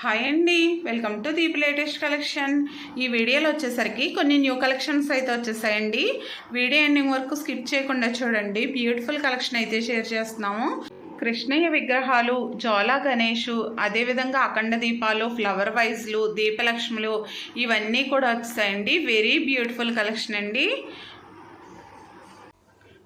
Hi అండి. Welcome to Deep latest collection ఈ వీడియోలో వచ్చేసరికి కొన్ని న్యూ కలెక్షన్స్ అయితే వచ్చేసాయండి. వీడియో ఎండింగ్ వరకు స్కిప్ చేయకుండా చూడండి. బ్యూటిఫుల్ కలెక్షన్ అయితే షేర్ చేస్తున్నాము. కృష్ణయ్య విగ్రహాలు జ్వాలా గణేషు అదేవిధంగా అఖండ దీపాలు ఫ్లవర్ వైజ్లు దీపలక్ష్ములు ఇవన్నీ కూడా వచ్చాయండి వెరీ బ్యూటిఫుల్ కలెక్షన్ అండి.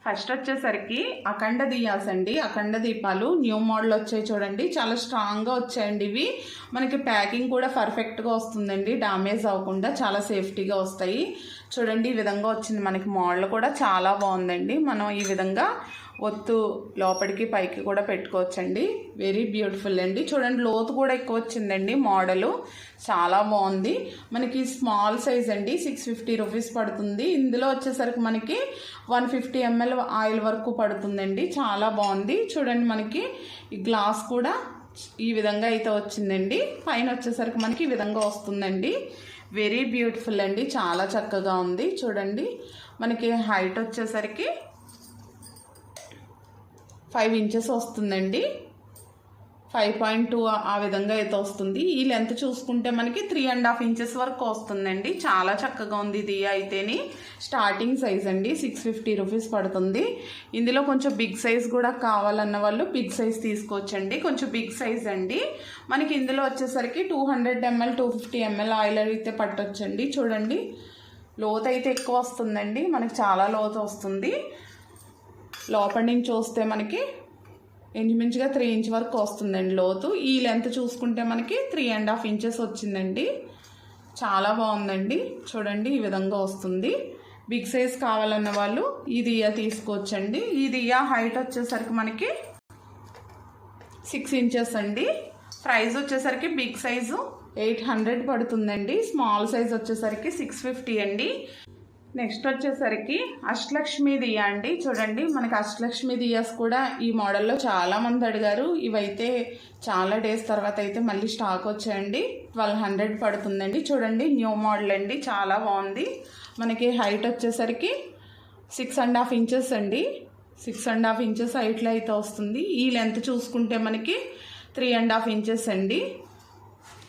ఫస్ట్ వచ్చేసరికి అఖండ దియాస్ అండి. అఖండ దీపాలు న్యూ మోడల్ వచ్చాయి చూడండి. చాలా స్ట్రాంగ్గా వచ్చాయండి ఇవి. మనకి ప్యాకింగ్ కూడా పర్ఫెక్ట్గా వస్తుందండి. డామేజ్ అవ్వకుండా చాలా సేఫ్టీగా వస్తాయి. చూడండి ఈ విధంగా వచ్చింది. మనకి మోడల్ కూడా చాలా బాగుందండి. మనం ఈ విధంగా ఒత్తు లోపలికి పైకి కూడా పెట్టుకోవచ్చండి. వెరీ బ్యూటిఫుల్ అండి. చూడండి లోతు కూడా ఎక్కువ వచ్చిందండి మోడలు. చాలా బాగుంది. మనకి స్మాల్ సైజ్ అండి. సిక్స్ ఫిఫ్టీ రూపీస్ పడుతుంది. ఇందులో వచ్చేసరికి మనకి వన్ ఫిఫ్టీ ఎంఎల్ ఆయిల్ వరకు పడుతుందండి. చాలా బాగుంది. చూడండి మనకి ఈ గ్లాస్ కూడా ఈ విధంగా అయితే వచ్చిందండి. పైన వచ్చేసరికి మనకి ఈ విధంగా వస్తుందండి. వెరీ బ్యూటిఫుల్ అండి. చాలా చక్కగా ఉంది. చూడండి మనకి హైట్ వచ్చేసరికి ఫైవ్ ఇంచెస్ వస్తుందండి. ఫైవ్ పాయింట్ టూ ఆ విధంగా అయితే వస్తుంది. ఈ లెంత్ చూసుకుంటే మనకి త్రీ అండ్ హాఫ్ ఇంచెస్ వరకు వస్తుందండి. చాలా చక్కగా ఉంది ఇది అయితేని. స్టార్టింగ్ సైజ్ అండి సిక్స్ ఫిఫ్టీ రూపీస్ పడుతుంది. ఇందులో కొంచెం బిగ్ సైజ్ కూడా కావాలన్న వాళ్ళు బిగ్ సైజ్ తీసుకోవచ్చండి. కొంచెం బిగ్ సైజ్ అండి. మనకి ఇందులో వచ్చేసరికి two hundred ML two fifty ML oil అయితే పట్టొచ్చండి. చూడండి. లోతు అయితే ఎక్కువ వస్తుందండి. మనకి చాలా లోతు వస్తుంది. లోపల నుంచి చూస్తే మనకి ఇంచుమించుగా త్రీ ఇంచ్ వరకు వస్తుందండి లోతు. ఈ లెంత్ చూసుకుంటే మనకి త్రీ అండ్ హాఫ్ ఇంచెస్ వచ్చిందండి. చాలా బాగుందండి. చూడండి ఈ విధంగా వస్తుంది. బిగ్ సైజ్ కావాలన్న వాళ్ళు ఈ దియా తీసుకోవచ్చండి. ఈ దియా హైట్ వచ్చేసరికి మనకి సిక్స్ ఇంచెస్ అండి. ప్రైస్ వచ్చేసరికి బిగ్ సైజు ఎయిట్ హండ్రెడ్ పడుతుందండి. స్మాల్ సైజ్ వచ్చేసరికి సిక్స్ ఫిఫ్టీ అండి. నెక్స్ట్ వచ్చేసరికి అష్టలక్ష్మి దియా అండి. చూడండి మనకి అష్టలక్ష్మి దియాస్ కూడా ఈ మోడల్లో చాలామంది అడిగారు. ఇవైతే చాలా డేస్ తర్వాత అయితే మళ్ళీ స్టాక్ వచ్చాయండి. ట్వెల్వ్ హండ్రెడ్ పడుతుందండి. చూడండి న్యూ మోడల్ అండి. చాలా బాగుంది. మనకి హైట్ వచ్చేసరికి సిక్స్ అండ్ హాఫ్ ఇంచెస్ అండి. సిక్స్ అండ్ హాఫ్ ఇంచెస్ హైట్లో అయితే వస్తుంది. ఈ లెంత్ చూసుకుంటే మనకి త్రీ అండ్ హాఫ్ ఇంచెస్ అండి.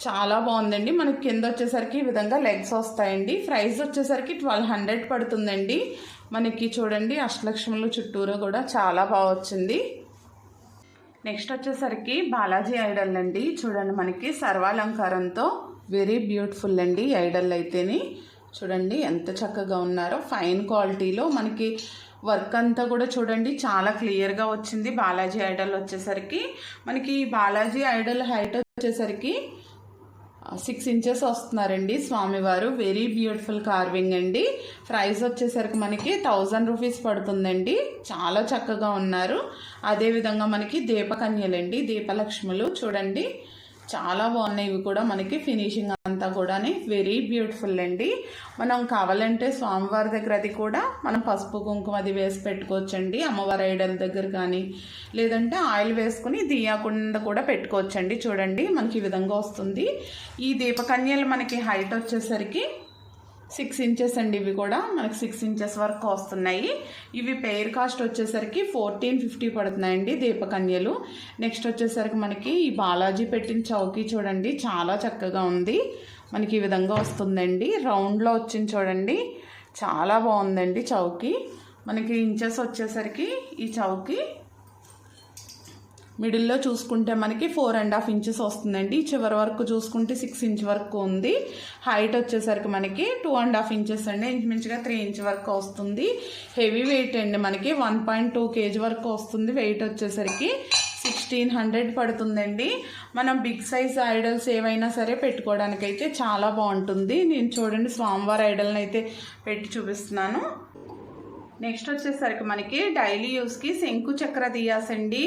చాలా బాగుందండి. మనకి కింద వచ్చేసరికి ఈ విధంగా లెగ్స్ వస్తాయండి. ప్రైస్ వచ్చేసరికి ట్వెల్వ్ హండ్రెడ్ పడుతుందండి. మనకి చూడండి అష్టలక్ష్ములు చుట్టూరు కూడా చాలా బాగా వచ్చింది. నెక్స్ట్ వచ్చేసరికి బాలాజీ ఐడల్ అండి. చూడండి మనకి సర్వాలంకారంతో వెరీ బ్యూటిఫుల్ అండి ఐడల్ అయితేని. చూడండి ఎంత చక్కగా ఉన్నారో. ఫైన్ క్వాలిటీలో మనకి వర్క్ అంతా కూడా చూడండి చాలా క్లియర్గా వచ్చింది బాలాజీ ఐడల్ వచ్చేసరికి. మనకి బాలాజీ ఐడల్ హైట్ వచ్చేసరికి సిక్స్ ఇంచెస్ వస్తున్నారండి స్వామివారు. వెరీ బ్యూటిఫుల్ కార్వింగ్ అండి. ప్రైస్ వచ్చేసరికి మనకి థౌజండ్ రూపీస్ పడుతుందండి. చాలా చక్కగా ఉన్నారు. అదేవిధంగా మనకి దీపకన్యలండి. దీపలక్ష్ములు చూడండి. చాలా బాగున్నాయి. ఇవి కూడా మనకి ఫినిషింగ్ అంతా కూడా వెరీ బ్యూటిఫుల్ అండి. మనం కావాలంటే స్వామివారి దగ్గర అది కూడా మనం పసుపు కుంకుమ అది వేసి పెట్టుకోవచ్చండి. అమ్మవారి ఐడల్ దగ్గర కానీ లేదంటే ఆయిల్ వేసుకుని దియాకుండా కూడా పెట్టుకోవచ్చండి. చూడండి మనకి ఈ విధంగా వస్తుంది. ఈ దీపకన్యలు మనకి హైట్ వచ్చేసరికి సిక్స్ ఇంచెస్ అండి ఇవి కూడా. మనకి సిక్స్ ఇంచెస్ వరకు వస్తున్నాయి. ఇవి పెయిర్ కాస్ట్ వచ్చేసరికి ఫోర్టీన్ ఫిఫ్టీ పడుతున్నాయండి దీపకన్యలు. నెక్స్ట్ వచ్చేసరికి మనకి ఈ బాలాజీ పెట్టిన చౌకీ చూడండి చాలా చక్కగా ఉంది. మనకి ఈ విధంగా వస్తుందండి. రౌండ్లో వచ్చింది చూడండి చాలా బాగుందండి చౌకీ. మనకి ఇంచెస్ వచ్చేసరికి ఈ చౌకీ మిడిల్లో చూసుకుంటే మనకి ఫోర్ అండ్ హాఫ్ ఇంచెస్ వస్తుందండి. చివరి వరకు చూసుకుంటే సిక్స్ ఇంచ్ వరకు ఉంది. హైట్ వచ్చేసరికి మనకి టూ అండ్ హాఫ్ ఇంచెస్ అండి. ఇంచుమించుగా త్రీ ఇంచ్ వరకు వస్తుంది. హెవీ వెయిట్ అండి మనకి. వన్ పాయింట్ టూ కేజీ వరకు వస్తుంది. వెయిట్ వచ్చేసరికి సిక్స్టీన్ హండ్రెడ్ పడుతుందండి. మనం బిగ్ సైజ్ ఐడల్స్ ఏవైనా సరే పెట్టుకోవడానికి అయితే చాలా బాగుంటుంది. నేను చూడండి స్వామివారి ఐడల్ని అయితే పెట్టి చూపిస్తున్నాను. నెక్స్ట్ వచ్చేసరికి మనకి డైలీ యూస్కి శంకు చక్ర దియాస్ అండి.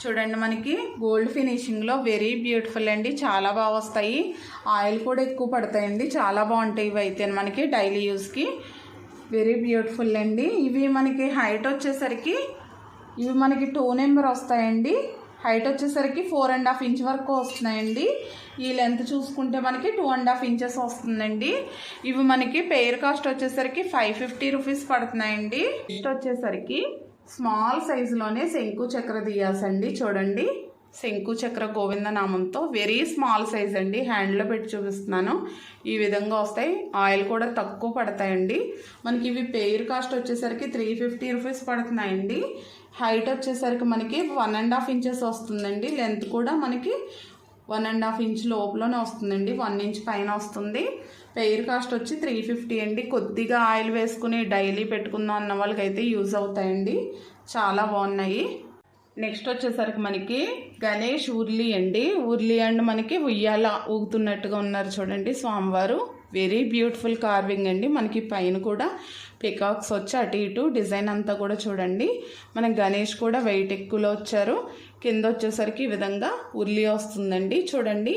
చూడండి మనకి గోల్డ్ ఫినిషింగ్లో వెరీ బ్యూటిఫుల్ అండి. చాలా బాగా వస్తాయి. ఆయిల్ కూడా ఎక్కువ పడతాయండి. చాలా బాగుంటాయి ఇవి అయితే మనకి డైలీ యూస్కి వెరీ బ్యూటిఫుల్ అండి. ఇవి మనకి హైట్ వచ్చేసరికి ఇవి మనకి టూ నెంబర్ వస్తాయండి. హైట్ వచ్చేసరికి ఫోర్ అండ్ హాఫ్ ఇంచ్ వరకు వస్తున్నాయండి. ఈ లెంత్ చూసుకుంటే మనకి టూ అండ్ హాఫ్ ఇంచెస్ వస్తుందండి. ఇవి మనకి పెయిర్ కాస్ట్ వచ్చేసరికి ఫైవ్ ఫిఫ్టీ రూపీస్ పడుతున్నాయండి. నెక్స్ట్ వచ్చేసరికి స్మాల్ సైజులోనే శంకు చక్ర దియాస్ చూడండి. శంకు చక్ర గోవింద నామంతో వెరీ స్మాల్ సైజ్ అండి. హ్యాండ్లో పెట్టి చూపిస్తున్నాను. ఈ విధంగా వస్తాయి. ఆయిల్ కూడా తక్కువ పడతాయండి. మనకి ఇవి పేర్ కాస్ట్ వచ్చేసరికి త్రీ ఫిఫ్టీ రూపీస్ పడుతున్నాయండి. హైట్ వచ్చేసరికి మనకి వన్ అండ్ హాఫ్ ఇంచెస్ వస్తుందండి. లెంత్ కూడా మనకి వన్ అండ్ హాఫ్ ఇంచ్ లోపలనే వస్తుందండి. వన్ ఇంచ్ పైన వస్తుంది. పెయిర్ కాస్ట్ వచ్చి త్రీ ఫిఫ్టీ అండి. కొద్దిగా ఆయిల్ వేసుకుని డైలీ పెట్టుకుందాం అన్న వాళ్ళకైతే యూజ్ అవుతాయండి. చాలా బాగున్నాయి. నెక్స్ట్ వచ్చేసరికి మనకి గణేష్ ఉర్లీ అండి. ఉర్లీ అండ్ మనకి ఉయ్యాల ఊగుతున్నట్టుగా ఉన్నారు చూడండి స్వామివారు. వెరీ బ్యూటిఫుల్ కార్వింగ్ అండి. మనకి పైన కూడా పికాక్స్ వచ్చి అటు ఇటు డిజైన్ అంతా కూడా చూడండి. మన గణేష్ కూడా వెయిట్ ఎక్కువలో వచ్చారు. కింద వచ్చేసరికి ఈ విధంగా ఉర్లి వస్తుందండి. చూడండి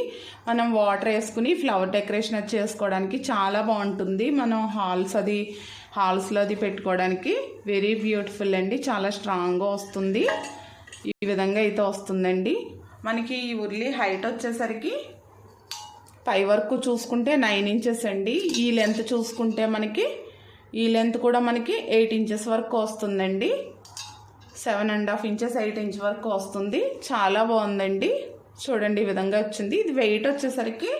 మనం వాటర్ వేసుకుని ఫ్లవర్ డెకరేషన్ అది చేసుకోవడానికి చాలా బాగుంటుంది. మనం హాల్స్ అది హాల్స్లో అది పెట్టుకోవడానికి వెరీ బ్యూటిఫుల్ అండి. చాలా స్ట్రాంగ్గా వస్తుంది. ఈ విధంగా అయితే వస్తుందండి. మనకి ఈ ఉర్లీ హైట్ వచ్చేసరికి పై వరకు చూసుకుంటే నైన్ ఇంచెస్ అండి. ఈ లెంత్ చూసుకుంటే మనకి ఈ లెంత్ కూడా మనకి ఎయిట్ ఇంచెస్ వరకు వస్తుందండి. Seven and half inches eight inch వరకు వస్తుంది. చాలా బాగుందండి. చూడండి ఈ విధంగా వచ్చింది. ఇది వెయిట్ వచ్చేసరికి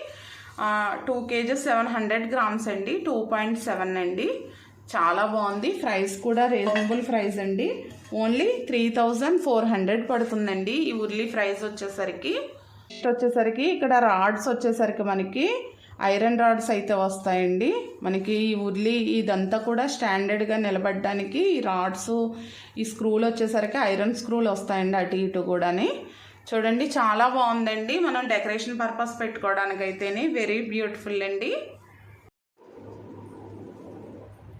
two kgs seven hundred grams అండి. టూ పాయింట్ సెవెన్ అండి. చాలా బాగుంది. ప్రైస్ కూడా రీజనబుల్ ప్రైస్ అండి. Only three thousand four hundred పడుతుందండి. ఈ ఉర్లీ ప్రైస్ వచ్చేసరికి. వచ్చేసరికి ఇక్కడ రాడ్స్ వచ్చేసరికి మనకి ఐరన్ రాడ్స్ అయితే వస్తాయండి. మనకి ఈ ఉర్లి ఇదంతా కూడా స్టాండర్డ్గా నిలబడడానికి ఈ రాడ్స్ ఈ స్క్రూలు వచ్చేసరికి ఐరన్ స్క్రూలు వస్తాయండి అటు ఇటు కూడాని. చూడండి చాలా బాగుందండి. మనం డెకరేషన్ పర్పస్ పెట్టుకోవడానికి అయితేనే వెరీ బ్యూటిఫుల్ అండి.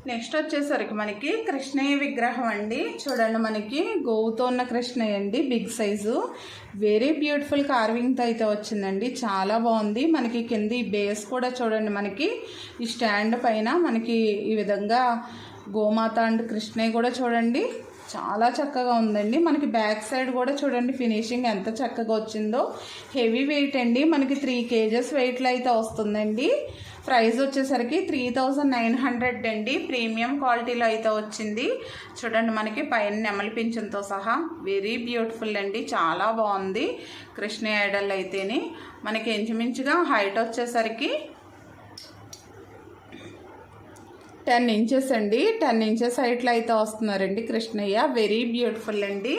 నెక్స్ట్ వచ్చేసరికి మనకి కృష్ణయ్య విగ్రహం అండి. చూడండి మనకి గోవుతో ఉన్న కృష్ణయ్య అండి బిగ్ సైజు. వెరీ బ్యూటిఫుల్ కార్వింగ్తో అయితే వచ్చిందండి. చాలా బాగుంది. మనకి కింద ఈ బేస్ కూడా చూడండి మనకి. ఈ స్టాండ్ పైన మనకి ఈ విధంగా గోమాత అండ్ కృష్ణయ్య కూడా చూడండి. చాలా చక్కగా ఉందండి. మనకి బ్యాక్ సైడ్ కూడా చూడండి ఫినిషింగ్ ఎంత చక్కగా వచ్చిందో. హెవీ వెయిట్ అండి. మనకి త్రీ కేజెస్ వెయిట్లో అయితే వస్తుందండి. ప్రైస్ వచ్చేసరికి త్రీ థౌజండ్ నైన్ హండ్రెడ్ అండి. ప్రీమియం క్వాలిటీలో అయితే వచ్చింది. చూడండి మనకి పైన నెమలి పింఛన్తో సహా వెరీ బ్యూటిఫుల్ అండి. చాలా బాగుంది. కృష్ణ ఐడల్ అయితేని మనకి ఇంచుమించుగా హైట్ వచ్చేసరికి టెన్ ఇంచెస్ అండి. టెన్ ఇంచెస్ హైట్లో అయితే వస్తున్నారండి కృష్ణయ్య. వెరీ బ్యూటిఫుల్ అండి.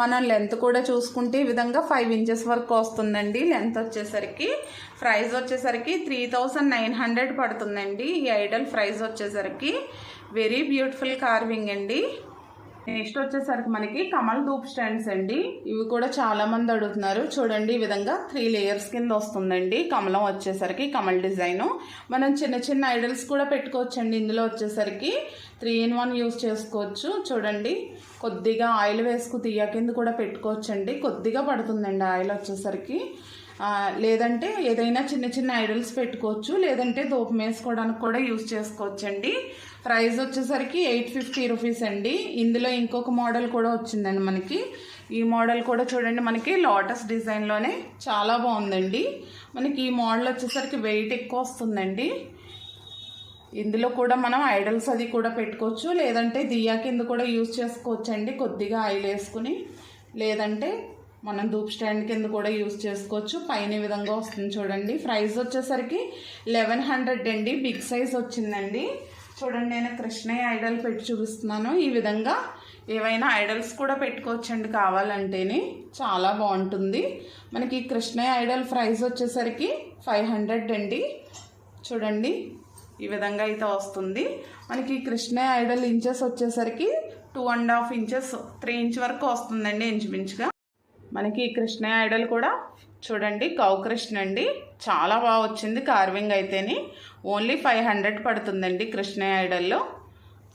మనం లెంత్ కూడా చూసుకుంటే ఈ విధంగా ఫైవ్ ఇంచెస్ వరకు వస్తుందండి. లెంత్ వచ్చేసరికి ప్రైస్ వచ్చేసరికి త్రీ థౌజండ్ నైన్ హండ్రెడ్ పడుతుందండి. ఈ ఐడల్ ప్రైస్ వచ్చేసరికి వెరీ బ్యూటిఫుల్ కార్వింగ్ అండి. నెక్స్ట్ వచ్చేసరికి మనకి కమల్ ధూప్ స్టాండ్స్ అండి. ఇవి కూడా చాలా మంది అడుగుతున్నారు. చూడండి ఈ విధంగా త్రీ లేయర్స్ కింద వస్తుందండి. కమలం వచ్చేసరికి కమల్ డిజైన్. మనం చిన్న చిన్న ఐడల్స్ కూడా పెట్టుకోవచ్చండి. ఇందులో వచ్చేసరికి త్రీ ఇన్ వన్ యూస్ చేసుకోవచ్చు. చూడండి కొద్దిగా ఆయిల్ వేసుకు తీయ కింద కూడా పెట్టుకోవచ్చండి. కొద్దిగా పడుతుందండి ఆయిల్ వచ్చేసరికి. లేదంటే ఏదైనా చిన్న చిన్న ఐడల్స్ పెట్టుకోవచ్చు లేదంటే దూపం వేసుకోవడానికి కూడా యూస్ చేసుకోవచ్చండి. ప్రైస్ వచ్చేసరికి ఎయిట్ ఫిఫ్టీ రూపీస్ అండి. ఇందులో ఇంకొక మోడల్ కూడా వచ్చిందండి మనకి. ఈ మోడల్ కూడా చూడండి మనకి లోటస్ డిజైన్లోనే చాలా బాగుందండి. మనకి ఈ మోడల్ వచ్చేసరికి వెయిట్ ఎక్కువ వస్తుందండి. ఇందులో కూడా మనం ఐడల్స్ అది కూడా పెట్టుకోవచ్చు. లేదంటే దియా కింద కూడా యూజ్ చేసుకోవచ్చు అండి కొద్దిగా ఆయిల్ వేసుకుని లేదంటే మనం ధూప్ స్టాండ్ కింద కూడా యూజ్ చేసుకోవచ్చు. పైన విధంగా వస్తుంది చూడండి. ప్రైస్ వచ్చేసరికి లెవెన్ హండ్రెడ్ అండి. బిగ్ సైజ్ వచ్చిందండి. చూడండి నేను కృష్ణయ్య ఐడల్ పెట్టి చూపిస్తున్నాను. ఈ విధంగా ఏవైనా ఐడల్స్ కూడా పెట్టుకోవచ్చండి కావాలంటేనే. చాలా బాగుంటుంది. మనకి కృష్ణయ్య ఐడల్ ప్రైస్ వచ్చేసరికి ఫైవ్ హండ్రెడ్ అండి. చూడండి ఈ విధంగా అయితే వస్తుంది. మనకి కృష్ణయ్య ఐడల్ ఇంచెస్ వచ్చేసరికి two and half inches three inch వరకు వస్తుందండి ఇంచుమించుగా. మనకి కృష్ణ ఐడల్ కూడా చూడండి కౌకృష్ణ అండి. చాలా బాగా వచ్చింది కార్వింగ్ అయితేని. ఓన్లీ ఫైవ్ హండ్రెడ్ పడుతుందండి కృష్ణ ఐడల్లో.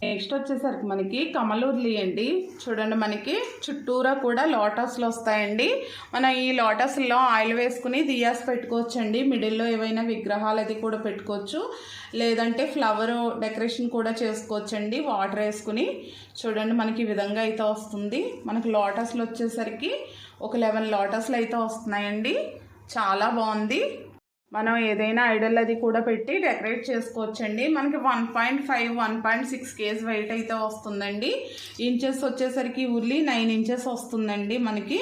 నెక్స్ట్ వచ్చేసరికి మనకి కమలూర్లి అండి. చూడండి మనకి చుట్టూరా కూడా లోటస్లు వస్తాయండి. మనం ఈ లోటస్లో ఆయిల్ వేసుకుని దియాస్ పెట్టుకోవచ్చండి. మిడిల్లో ఏవైనా విగ్రహాలు అది కూడా పెట్టుకోవచ్చు. లేదంటే ఫ్లవర్ డెకరేషన్ కూడా చేసుకోవచ్చండి. వాటర్ వేసుకుని చూడండి మనకి ఈ విధంగా అయితే వస్తుంది. మనకి లోటస్లు వచ్చేసరికి ఒక లెవెన్ లోటస్లు అయితే వస్తున్నాయండి. చాలా బాగుంది. మనం ఏదైనా ఐడల్ అది కూడా పెట్టి డెకరేట్ చేసుకోవచ్చండి. మనకి one point five one point six kg weight అయితే వస్తుందండి. ఇంచెస్ వచ్చేసరికి ఉర్లీ నైన్ ఇంచెస్ వస్తుందండి మనకి.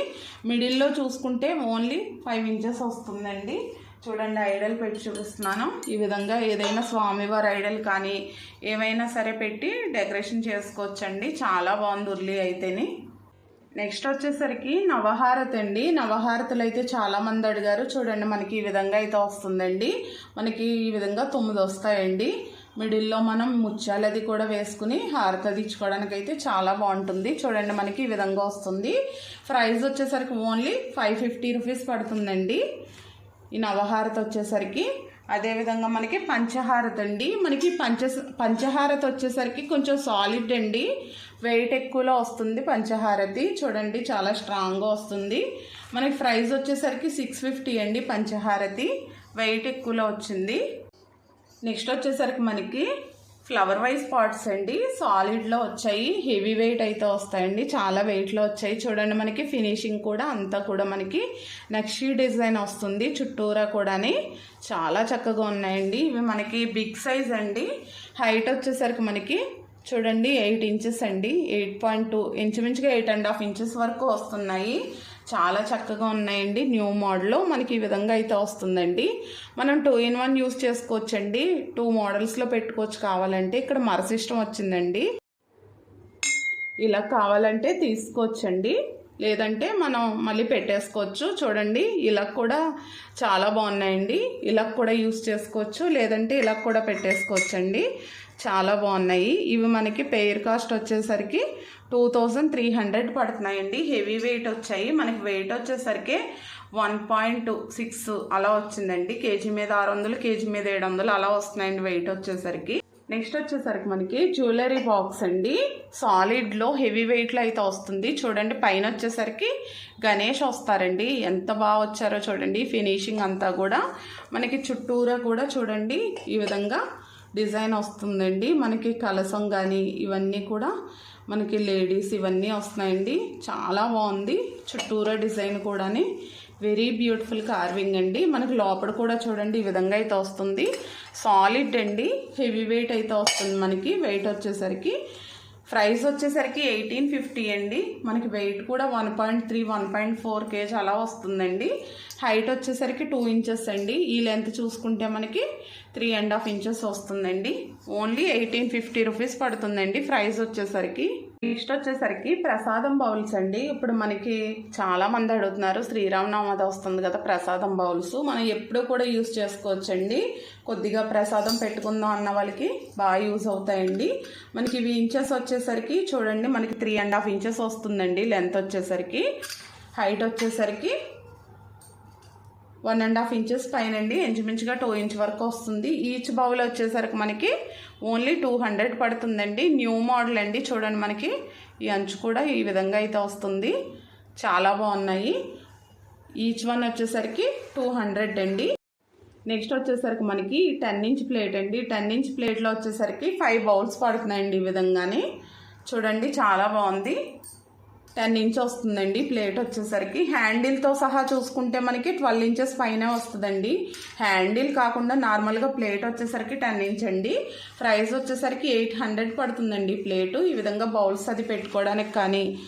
మిడిల్లో చూసుకుంటే ఓన్లీ ఫైవ్ ఇంచెస్ వస్తుందండి. చూడండి ఐడల్ పెట్టి చూపిస్తున్నాను. ఈ విధంగా ఏదైనా స్వామివారి ఐడల్ కానీ ఏమైనా సరే పెట్టి డెకరేషన్ చేసుకోవచ్చండి. చాలా బాగుంది ఉర్లీ అయితేని. నెక్స్ట్ వచ్చేసరికి నవహారతి అండి. నవహారతులు అయితే చాలా మంది అడిగారు. చూడండి మనకి ఈ విధంగా అయితే వస్తుందండి. మనకి ఈ విధంగా తొమ్మిది వస్తాయండి. మిడిల్లో మనం ముత్యాలది కూడా వేసుకుని హారత ఇచ్చుకోవడానికి అయితే చాలా బాగుంటుంది. చూడండి మనకి ఈ విధంగా వస్తుంది. ప్రైస్ వచ్చేసరికి ఓన్లీ ఫైవ్ ఫిఫ్టీ రూపీస్ పడుతుందండి. ఈ నవహారత వచ్చేసరికి అదేవిధంగా మనకి పంచహారత అండి. మనకి పంచ పంచహారత వచ్చేసరికి కొంచెం సాలిడ్ అండి. వెయిట్ ఎక్కువలో వస్తుంది పంచహారతి. చూడండి చాలా స్ట్రాంగ్గా వస్తుంది. మనకి ప్రైస్ వచ్చేసరికి సిక్స్ ఫిఫ్టీ అండి పంచహారతి. వెయిట్ ఎక్కువలో వచ్చింది. నెక్స్ట్ వచ్చేసరికి మనకి ఫ్లవర్ వైజ్ పాట్స్ అండి. సాలిడ్లో వచ్చాయి. హెవీ వెయిట్ అయితే వస్తాయండి. చాలా వెయిట్లో వచ్చాయి. చూడండి మనకి ఫినిషింగ్ కూడా అంతా కూడా మనకి నక్షీ డిజైన్ వస్తుంది. చుట్టూరా కూడాని చాలా చక్కగా ఉన్నాయండి. ఇవి మనకి బిగ్ సైజ్ అండి. హైట్ వచ్చేసరికి మనకి చూడండి ఎయిట్ ఇంచెస్ అండి. ఎయిట్ పాయింట్ టూ ఇంచుమించుగా ఎయిట్ అండ్ హాఫ్ ఇంచెస్ వరకు వస్తున్నాయి. చాలా చక్కగా ఉన్నాయండి న్యూ మోడల్లో. మనకి ఈ విధంగా అయితే వస్తుందండి. మనం టూ ఇన్ వన్ యూస్ చేసుకోవచ్చండి. టూ మోడల్స్లో పెట్టుకోవచ్చు కావాలంటే. ఇక్కడ మర సిస్టమ్ వచ్చిందండి. ఇలా కావాలంటే తీసుకోవచ్చండి. లేదంటే మనం మళ్ళీ పెట్టేసుకోవచ్చు. చూడండి ఇలా కూడా చాలా బాగున్నాయండి. ఇలా కూడా యూస్ చేసుకోవచ్చు. లేదంటే ఇలా కూడా పెట్టేసుకోవచ్చండి. చాలా బాగున్నాయి. ఇవి మనకి పెయిర్ కాస్ట్ వచ్చేసరికి టూ థౌజండ్ త్రీ హండ్రెడ్ పడుతున్నాయండి. హెవీ వెయిట్ వచ్చాయి. మనకి వెయిట్ వచ్చేసరికి వన్ పాయింట్ సిక్స్ అలా వచ్చిందండి. కేజీ మీద ఆరు వందలు కేజీ మీద ఏడు వందలు అలా వస్తున్నాయండి వెయిట్ వచ్చేసరికి. నెక్స్ట్ వచ్చేసరికి మనకి జ్యువెలరీ బాక్స్ అండి. సాలిడ్లో హెవీ వెయిట్లో అయితే వస్తుంది. చూడండి పైన వచ్చేసరికి గణేష్ వస్తారండి. ఎంత బాగా వచ్చారో చూడండి. ఫినిషింగ్ అంతా కూడా. మనకి చుట్టూరా కూడా చూడండి ఈ విధంగా డిజైన్ వస్తుందండి. మనకి కలసం కానీ ఇవన్నీ కూడా మనకి లేడీస్ ఇవన్నీ వస్తున్నాయండి. చాలా బాగుంది. చుట్టూరా డిజైన్ కూడాని. వెరీ బ్యూటిఫుల్ కార్వింగ్ అండి. మనకి లోపల కూడా చూడండి ఈ విధంగా అయితే వస్తుంది. సాలిడ్ అండి. హెవీ వెయిట్ అయితే వస్తుంది మనకి. వెయిట్ వచ్చేసరికి ప్రైస్ వచ్చేసరికి ఎయిటీన్ ఫిఫ్టీ అండి. మనకి వెయిట్ కూడా one point three one point four kg అలా వస్తుందండి. హైట్ వచ్చేసరికి టూ ఇంచెస్ అండి. ఈ లెంత్ చూసుకుంటే మనకి త్రీ అండ్ హాఫ్ ఇంచెస్ వస్తుందండి. ఓన్లీ ఎయిటీన్ ఫిఫ్టీ రూపీస్ పడుతుందండి ప్రైస్ వచ్చేసరికి. నెక్స్ట్ వచ్చేసరికి ప్రసాదం బౌల్స్ అండి. ఇప్పుడు మనకి చాలా మంది అడుగుతున్నారు శ్రీరామనవమి వస్తుంది కదా ప్రసాదం బౌల్స్. మనం ఎప్పుడు కూడా యూస్ చేసుకోవచ్చండి. కొద్దిగా ప్రసాదం పెట్టుకుందాం అన్న వాళ్ళకి బాగా యూజ్ అవుతాయండి. మనకి ఇవి ఇంచెస్ వచ్చేసరికి చూడండి మనకి త్రీ అండ్ హాఫ్ ఇంచెస్ వస్తుందండి లెంత్ వచ్చేసరికి. హైట్ వచ్చేసరికి వన్ అండ్ హాఫ్ ఇంచెస్ పైన అండి ఇంచుమించుగా టూ ఇంచ్ వరకు వస్తుంది. ఈచ్ బౌల్ వచ్చేసరికి మనకి ఓన్లీ టూ హండ్రెడ్ పడుతుందండి. న్యూ మోడల్ అండి. చూడండి మనకి. ఈ అంచు కూడా ఈ విధంగా అయితే వస్తుంది. చాలా బాగున్నాయి. ఈచ్ వన్ వచ్చేసరికి టూ హండ్రెడ్ అండి. నెక్స్ట్ వచ్చేసరికి మనకి టెన్ ఇంచ్ ప్లేట్ అండి. టెన్ ఇంచ్ ప్లేట్లో వచ్చేసరికి ఫైవ్ బౌల్స్ పడుతున్నాయండి ఈ విధంగానే. చూడండి చాలా బాగుంది. టెన్ ఇంచ్ వస్తుందండి ప్లేట్ వచ్చేసరికి. హ్యాండిల్తో సహా చూసుకుంటే మనకి ట్వెల్వ్ ఇంచెస్ పైన వస్తుందండి. హ్యాండిల్ కాకుండా నార్మల్గా ప్లేట్ వచ్చేసరికి టెన్ ఇంచ్ అండి. ప్రైస్ వచ్చేసరికి ఎయిట్ హండ్రెడ్ పడుతుందండి ప్లేటు. ఈ విధంగా బౌల్స్ అది పెట్టుకోవడానికి కానీ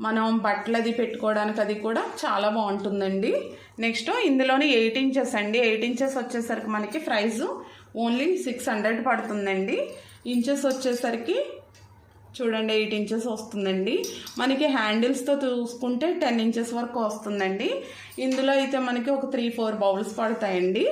మనం బట్టలు అది పెట్టుకోవడానికి అది కూడా చాలా బాగుంటుందండి. నెక్స్ట్ ఇందులోని ఎయిట్ ఇంచెస్ అండి. ఎయిట్ ఇంచెస్ వచ్చేసరికి మనకి ప్రైస్ ఓన్లీ సిక్స్ హండ్రెడ్ పడుతుందండి. ఇంచెస్ వచ్చేసరికి చూడండి ఎయిట్ ఇంచెస్ వస్తుందండి. మనకి హ్యాండిల్స్తో చూసుకుంటే టెన్ ఇంచెస్ వరకు వస్తుందండి. ఇందులో అయితే మనకి ఒక త్రీ ఫోర్ బౌల్స్ పడతాయండి.